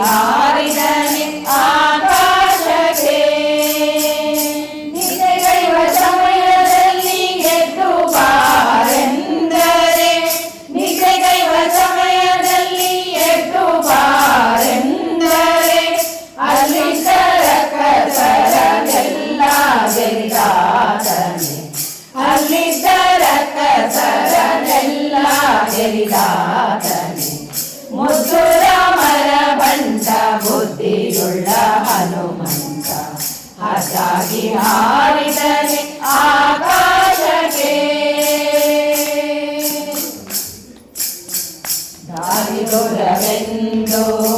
ಹಾರಿದನೆ ಆಕಾಶಕ್ಕೆ ನಿದ್ದೆಗೈವ ಸಮಯದಲ್ಲಿ ಗೆದ್ದು ಬಾರೆಂದರೆ ನಿದ್ದೆಗೈವ ಸಮಯದಲ್ಲಿ ಎದ್ದು ಬಾರೆಂದರೆ ಅಲ್ಲಿ ಕರ ಕಸರಗೆಲ್ಲ ಗೆರಿದಾತನೆ ಅಲ್ಲಿ ಕರ ಕಸರಗೆಲ್ಲ ಗೆರಿದಾತ Rosendo.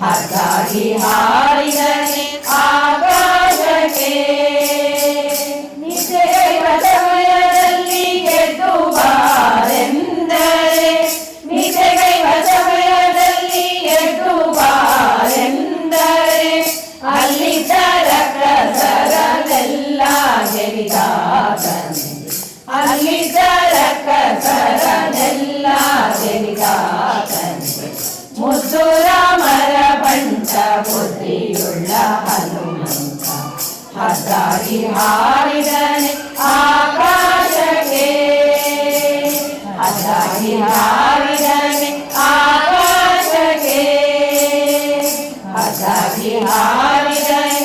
ಹಗ್ಗಾಗಿ ಹಾರಿದನೇ अष्टाधिहारिजने आकाशके। अष्टाधिहारिजने आकाशके। अष्टाधिहारिजने